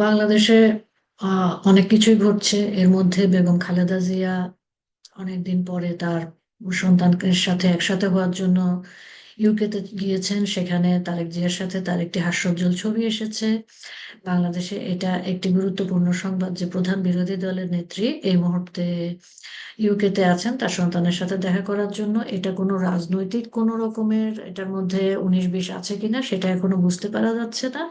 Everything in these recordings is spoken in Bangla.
বাংলাদেশে অনেক কিছুই ঘটছে। এর মধ্যে বেগম খালেদা জিয়া অনেকদিন পরে তার সন্তানের সাথে একসাথে হওয়ার জন্য ইউকেতে গিয়েছেন, সেখানে তারেক জিয়ার সাথে তার একটি হাস্যোজ্জ্বল ছবি এসেছে। বাংলাদেশে এটা একটি গুরুত্বপূর্ণ সংবাদ যে প্রধান বিরোধী দলের নেত্রী এই মুহূর্তে ইউকেতে আছেন, তার সন্তানের সাথে দেখা করার জন্য। এটা কোনো রাজনৈতিক কোনো রকমের, এটার মধ্যে উনিশ বিশ আছে কিনা সেটা এখনও বুঝতে পারা যাচ্ছে না।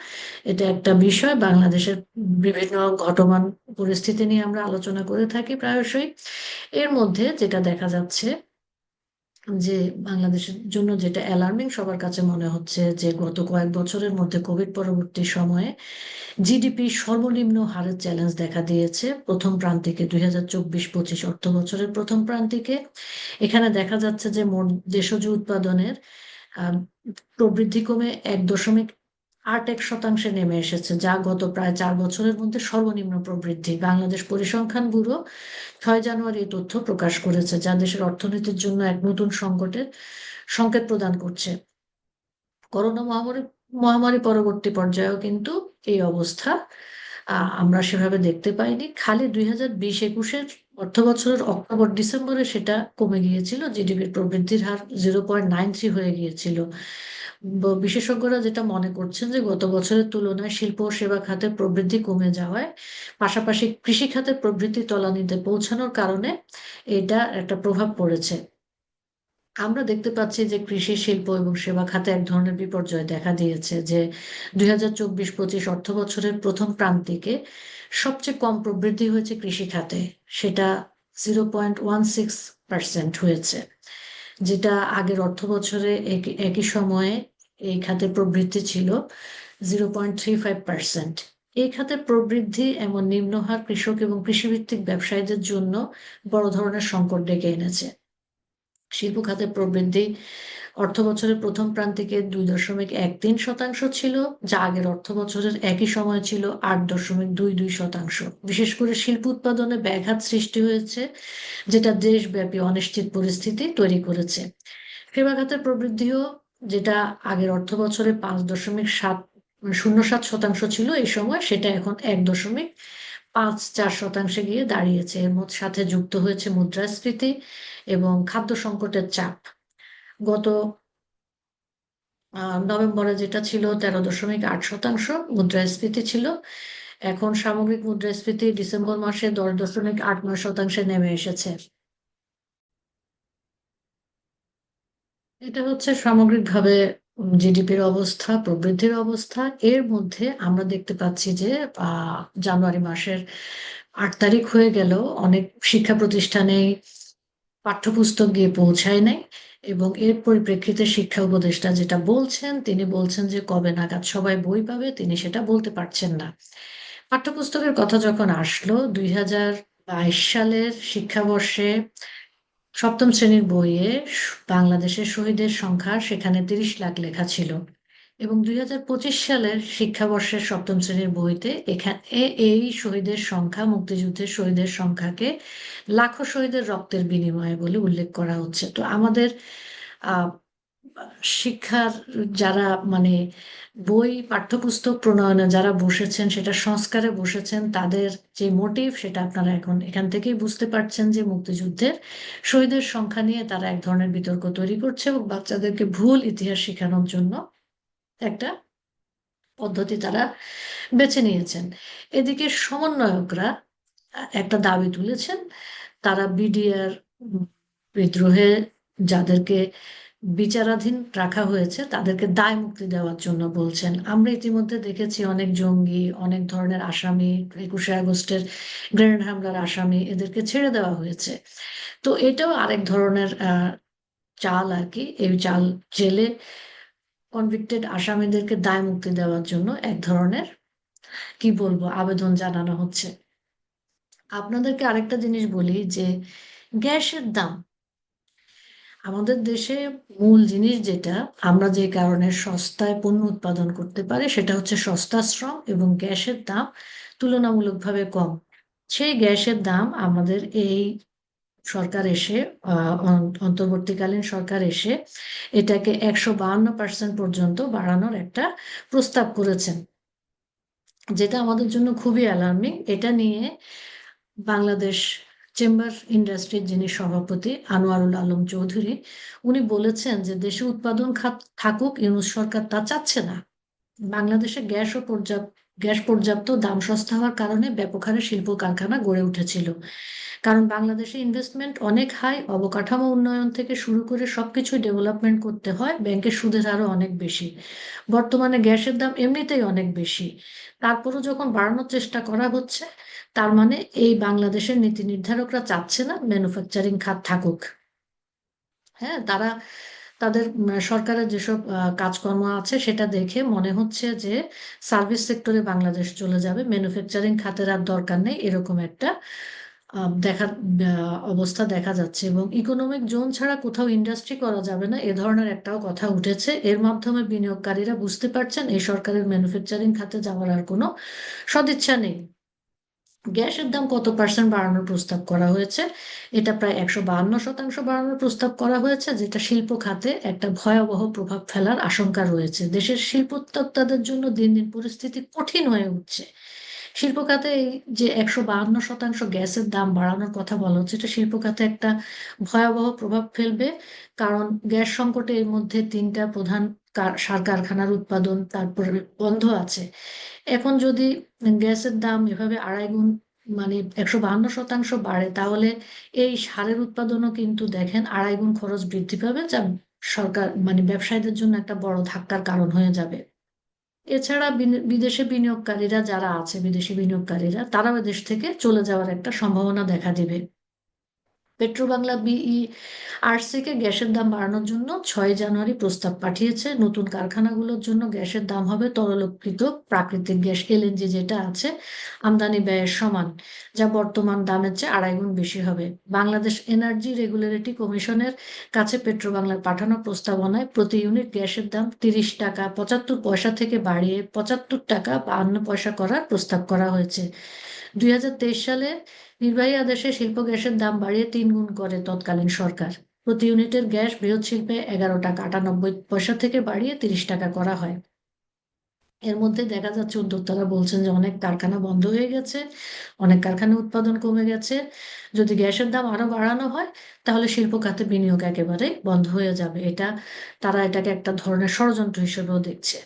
এটা একটা বিষয়, বাংলাদেশের বিভিন্ন ঘটমান, পরিস্থিতি নিয়ে আমরা আলোচনা করে থাকি প্রায়শই। এর মধ্যে যেটা দেখা যাচ্ছে যে বাংলাদেশের জন্য যেটা অ্যালার্মিং সবার কাছে মনে হচ্ছে যে গত কয়েক বছরের মধ্যে কোভিড পরবর্তী সময়ে জিডিপি সর্বনিম্ন হারের চ্যালেঞ্জ দেখা দিয়েছে। প্রথম প্রান্তিকে দুই হাজার চব্বিশ পঁচিশ অর্থ বছরের প্রথম প্রান্তিকে। এখানে দেখা যাচ্ছে যে মোট দেশজ উৎপাদনের প্রবৃদ্ধি কমে এক দশমিক আট এক শতাংশে নেমে এসেছে, যা গত প্রায় চার বছরের মধ্যে সর্বনিম্ন প্রবৃদ্ধি। বাংলাদেশ পরিসংখ্যান ব্যুরো ছয় জানুয়ারি এই তথ্য প্রকাশ করেছে, যা দেশের অর্থনীতির জন্য এক নতুন সংকটের সংকেত প্রদান করছে। করোনা মহামারী মহামারী পরবর্তী পর্যায়েও কিন্তু এই অবস্থা আমরা সেভাবে দেখতে পাইনি। খালি দুই হাজার বিশ একুশের অর্থ বছরের অক্টোবর ডিসেম্বরে সেটা কমে গিয়েছিল, জিডিপির প্রবৃদ্ধির হার জিরো পয়েন্ট নাইন থ্রি হয়ে গিয়েছিল। বিশেষজ্ঞরা যেটা মনে করছেন যে গত বছরের তুলনায় শিল্প ও সেবা খাতের প্রবৃদ্ধি কমে যাওয়ায়, পাশাপাশি কৃষি খাতের প্রবৃদ্ধি তলানিতে পৌঁছানোর কারণে এটা একটা প্রভাব পড়েছে। আমরা দেখতে পাচ্ছি যে কৃষি, শিল্প এবং সেবা খাতে এক ধরনের বিপর্যয় দেখা দিয়েছে যে দুই হাজার চব্বিশ পঁচিশ অর্থ বছরের প্রথম প্রান্তিকে সবচেয়ে কম প্রবৃদ্ধি হয়েছে কৃষি খাতে। সেটা zero point one six percent হয়েছে, যেটা আগের অর্থ বছরে একই সময়ে এই খাতে প্রবৃদ্ধি ছিল zero point three five percent. এই খাতে প্রবৃদ্ধি এমন নিম্ন হার কৃষক এবং কৃষিভিত্তিক ব্যবসায়ীদের জন্য বড় ধরনের সংকট ডেকে এনেছে। শিল্প খাতে প্রবৃদ্ধি অর্থ বছরের প্রথম প্রান্তিকে দুই দশমিক এক তিন শতাংশ ছিল, যা আগের অর্থ বছরের একই সময় ছিল আট দশমিক দুই দুই শতাংশ। বিশেষ করে শিল্প উৎপাদনে ব্যাঘাত সৃষ্টি হয়েছে, যেটা দেশব্যাপী অনিশ্চিত পরিস্থিতি তৈরি করেছে। সেবা খাতের প্রবৃদ্ধিও, যেটা আগের অর্থ বছরে পাঁচ দশমিক সাত, শূন্য সাত শতাংশ ছিল এই সময়, সেটা এখন এক দশমিক পাঁচ চার শতাংশে গিয়ে দাঁড়িয়েছে। এর সাথে যুক্ত হয়েছে মুদ্রাস্ফীতি এবং খাদ্য সংকটের চাপ। গত নভেম্বরে যেটা ছিল তেরো দশমিক আট শতাংশ মুদ্রাস্ফীতি ছিল। এখন সামগ্রিক মুদ্রাস্ফীতি ডিসেম্বর মাসে দশ দশমিক আট নয় শতাংশে নেমে এসেছে। এটা হচ্ছে সামগ্রিকভাবে জিডিপির অবস্থা, প্রবৃদ্ধির অবস্থা, এর মধ্যে আমরা দেখতে পাচ্ছি যে জানুয়ারি মাসের আট তারিখ হয়ে গেল। অনেক শিক্ষা প্রতিষ্ঠানে পাঠ্যপুস্তক গিয়ে পৌঁছায় নাই এবং এর পরিপ্রেক্ষিতে শিক্ষা উপদেষ্টা যেটা বলছেন, তিনি বলছেন যে কবে নাগাদ সবাই বই পাবে, তিনি সেটা বলতে পারছেন না। পাঠ্যপুস্তকের কথা যখন আসলো, দুই হাজার বাইশ সালের শিক্ষাবর্ষে সপ্তম শ্রেণির বইয়ে বাংলাদেশের শহীদের সংখ্যা সেখানে তিরিশ লাখ লেখা ছিল এবং দুই হাজার পঁচিশ সালের শিক্ষাবর্ষের সপ্তম শ্রেণির বইতে এখানে এই শহীদের সংখ্যা, মুক্তিযুদ্ধের শহীদের সংখ্যাকে লাখো শহীদের রক্তের বিনিময়ে বলে উল্লেখ করা হচ্ছে। তো আমাদের শিক্ষার যারা মানে বই, পাঠ্যপুস্তক প্রণয়নে যারা বসেছেন, সেটা সংস্কারে বসেছেন, তাদের যে মোটিভ সেটা আপনারা এখন এখান থেকেই বুঝতে পারছেন যে মুক্তিযুদ্ধের শহীদের সংখ্যা নিয়ে তারা এক ধরনের বিতর্ক তৈরি করছে এবং বাচ্চাদেরকে ভুল ইতিহাস শেখানোর জন্য একটা পদ্ধতি তারা বেছে নিয়েছেন। এদিকে সমন্বয়করা একটা দাবি তুলেছেন, তারা বিডিআর বিদ্রোহে যাদেরকে বিচারাধীন রাখা হয়েছে, তাদেরকে দায় মুক্তি দেওয়ার জন্য বলছেন। আমরা ইতিমধ্যে দেখেছি অনেক জঙ্গি, অনেক ধরনের আসামি, একুশে আগস্টের গ্রেনেড হামলার আসামি এদেরকে ছেড়ে দেওয়া হয়েছে। তো এটাও আরেক ধরনের চাল আর কি, এই চাল জেলে কনভিক্টেড আসামিদেরকে দায় মুক্তি দেওয়ার জন্য এক ধরনের, কি বলব, আবেদন জানানো হচ্ছে। আপনাদেরকে আরেকটা জিনিস বলি যে গ্যাসের দাম আমাদের দেশে মূল জিনিস যেটা, আমরা যে কারণে সস্তায় পণ্য উৎপাদন করতে পারি সেটা হচ্ছে সস্তা শ্রম এবং গ্যাসের দাম তুলনামূলকভাবে কম। সেই গ্যাসের দাম আমাদের এই সরকার এসে অন্তর্বর্তীকালীন সরকার এসে এটাকে একশো বাহান্ন পার্সেন্ট পর্যন্ত বাড়ানোর একটা প্রস্তাব করেছেন, যেটা আমাদের জন্য খুবই অ্যালার্মিং এটা নিয়ে বাংলাদেশ চেম্বার ইন্ডাস্ট্রির যিনি সভাপতি আনোয়ারুল আলম চৌধুরী, উনি বলেছেন যে দেশে উৎপাদন খাত থাকুক, ইউনুস সরকার তা চাচ্ছে না। বাংলাদেশে গ্যাস ও পর্যাপ্ত গ্যাস পর্যাপ্ত দাম সস্তা হওয়ার কারণে ব্যাপক হারে শিল্প কারখানা গড়ে উঠেছিল। কারণ বাংলাদেশে ইনভেস্টমেন্ট অনেক হাই অবকাঠামো উন্নয়ন থেকে শুরু করে সবকিছু ডেভেলপমেন্ট করতে হয়, ব্যাংকের সুদের হারও অনেক বেশি। বর্তমানে গ্যাসের দাম এমনিতেই অনেক বেশি। তারপরও যখন বাড়ানোর চেষ্টা করা হচ্ছে, তার মানে এই বাংলাদেশের নীতি নির্ধারকরা চাচ্ছে না ম্যানুফ্যাকচারিং খাত থাকুক। হ্যাঁ তারা তাদের সরকারের যেসব কাজকর্ম আছে সেটা দেখে মনে হচ্ছে যে সার্ভিস সেক্টরে বাংলাদেশ চলে যাবে। ম্যানুফ্যাকচারিং খাতের আর দরকার নেই, এরকম একটা দেখা অবস্থা দেখা যাচ্ছে। এবং ইকোনমিক জোন ছাড়া কোথাও ইন্ডাস্ট্রি করা যাবে না, এ ধরনের একটাও কথা উঠেছে। এর মাধ্যমে বিনিয়োগকারীরা বুঝতে পারছেন, এই সরকারের ম্যানুফ্যাকচারিং খাতে যাওয়ার আর কোনো সদিচ্ছা নেই। গ্যাসের দাম কত পার্সেন্ট বাড়ানোর প্রস্তাব করা হয়েছে? এটা প্রায় একশো বাহান্ন শতাংশ বাড়ানোর প্রস্তাব করা হয়েছে, যেটা শিল্প খাতে একটা ভয়াবহ প্রভাব ফেলার আশঙ্কা রয়েছে। দেশের শিল্পোদ্যোক্তাদের জন্য দিন দিন পরিস্থিতি কঠিন হয়ে উঠছে। শিল্প খাতে যে একশো বাহান্ন শতাংশ গ্যাসের দাম বাড়ানোর কথা বলা হচ্ছে, এটা শিল্প খাতে একটা ভয়াবহ প্রভাব ফেলবে, কারণ গ্যাস সংকটে এর মধ্যে তিনটা প্রধান সার কারখানার উৎপাদন, তারপরে বন্ধ আছে। এখন যদি গ্যাসের দাম এভাবে আড়াই গুণ মানে একশো বাহান্ন শতাংশ বাড়ে, তাহলে এই সারের উৎপাদনও কিন্তু দেখেন আড়াই গুণ খরচ বৃদ্ধি পাবে, যা সরকার মানে ব্যবসায়ীদের জন্য একটা বড় ধাক্কার কারণ হয়ে যাবে। এছাড়া বিদেশে বিনিয়োগকারীরা যারা আছে, বিদেশি বিনিয়োগকারীরা, তারাও দেশ থেকে চলে যাওয়ার একটা সম্ভাবনা দেখা দিবে। পেট্রোবাংলা বিই আরসিকে গ্যাসের দাম বাড়ানোর জন্য ছয় জানুয়ারি প্রস্তাব পাঠিয়েছে। নতুন কারখানাগুলোর জন্য গ্যাসের দাম হবে তরলকৃত প্রাকৃতিক গ্যাস, এলএনজি যেটা আছে, আমদানি ব্যয়ের সমান, যা বর্তমান দামের চেয়ে আড়াই গুণ বেশি হবে। বাংলাদেশ এনার্জি রেগুলেটরি কমিশনের কাছে পেট্রোবাংলার পাঠানো প্রস্তাবনায় প্রতি ইউনিট গ্যাসের দাম তিরিশ টাকা পঁচাত্তর পয়সা থেকে বাড়িয়ে পঁচাত্তর টাকা বাহান্ন পয়সা করার প্রস্তাব করা হয়েছে। দুই হাজার তেইশ সালে নির্বাহী আদেশে শিল্প গ্যাসের দাম বাড়িয়ে তিন গুণ করে তৎকালীন সরকার। প্রতি ইউনিটের গ্যাস বৃহৎ শিল্পে এগারো টাকা, আটানব্বই পয়সা থেকে বাড়িয়ে তিরিশ টাকা করা হয়। এর মধ্যে দেখা যাচ্ছে উদ্যোক্তারা বলছেন যে অনেক কারখানা বন্ধ হয়ে গেছে, অনেক কারখানা উৎপাদন কমে গেছে। যদি গ্যাসের দাম আরও বাড়ানো হয়, তাহলে শিল্প খাতে বিনিয়োগ একেবারে বন্ধ হয়ে যাবে। এটা, তারা এটাকে একটা ধরনের ষড়যন্ত্র হিসেবেও দেখছে।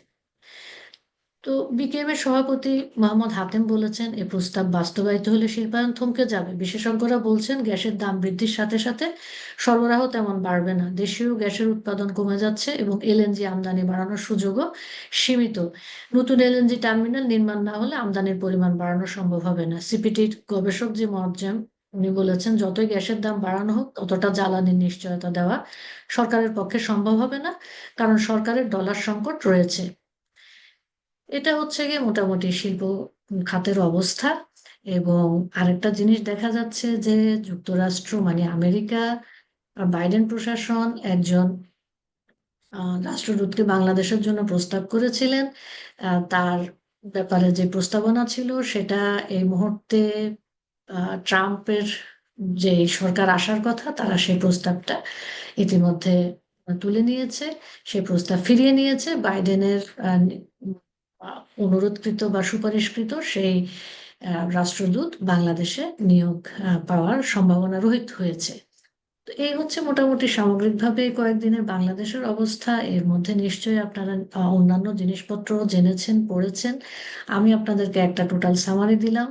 তো বিকেএমের সভাপতি মোহাম্মদ হাতেম বলেছেন, এ প্রস্তাব বাস্তবায়িত হলে শিল্পায়ন থমকে যাবে। বিশেষজ্ঞরা বলছেন, গ্যাসের দাম বৃদ্ধির সাথে সাথে সরবরাহ তেমন বাড়বে না। দেশীয় গ্যাসের উৎপাদন কমে যাচ্ছে এবং এলএনজি আমদানি বাড়ানোর সুযোগও সীমিত। নতুন এলএনজি টার্মিনাল নির্মাণ না হলে আমদানির পরিমাণ বাড়ানো সম্ভব হবে না। সিপিটির গবেষক যে মজ্জাম উনি বলেছেন, যতই গ্যাসের দাম বাড়ানো হোক, ততটা জ্বালানির নিশ্চয়তা দেওয়া সরকারের পক্ষে সম্ভব হবে না, কারণ সরকারের ডলার সংকট রয়েছে। এটা হচ্ছে গিয়ে মোটামুটি শিল্প খাতের অবস্থা এবং আরেকটা জিনিস দেখা যাচ্ছে যে যুক্তরাষ্ট্র মানে আমেরিকা, বাইডেন প্রশাসন একজন রাষ্ট্রদূতকে বাংলাদেশের জন্য প্রস্তাব করেছিলেন। তার ব্যাপারে যে প্রস্তাবনা ছিল সেটা এই মুহূর্তে ট্রাম্পের যে সরকার আসার কথা তারা সেই প্রস্তাবটা ইতিমধ্যে তুলে নিয়েছে, সেই প্রস্তাব ফিরিয়ে নিয়েছে। বাইডেনের অনুরোধকৃত বা সুপারিশকৃত সেই রাষ্ট্রদূত বাংলাদেশে নিয়োগ পাওয়ার সম্ভাবনা রহিত হয়েছে। তো এই হচ্ছে মোটামুটি সামগ্রিকভাবে কয়েকদিনের বাংলাদেশের অবস্থা। এর মধ্যে নিশ্চয়ই আপনারা অন্যান্য জিনিসপত্র জেনেছেন, পড়েছেন। আমি আপনাদেরকে একটা টোটাল সামারি দিলাম।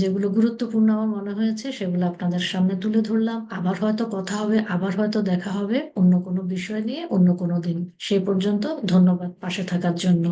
যেগুলো গুরুত্বপূর্ণ আমার মনে হয়েছে, সেগুলো আপনাদের সামনে তুলে ধরলাম। আবার হয়তো কথা হবে, আবার হয়তো দেখা হবে অন্য কোনো বিষয় নিয়ে, অন্য কোনো দিন। সেই পর্যন্ত ধন্যবাদ পাশে থাকার জন্য।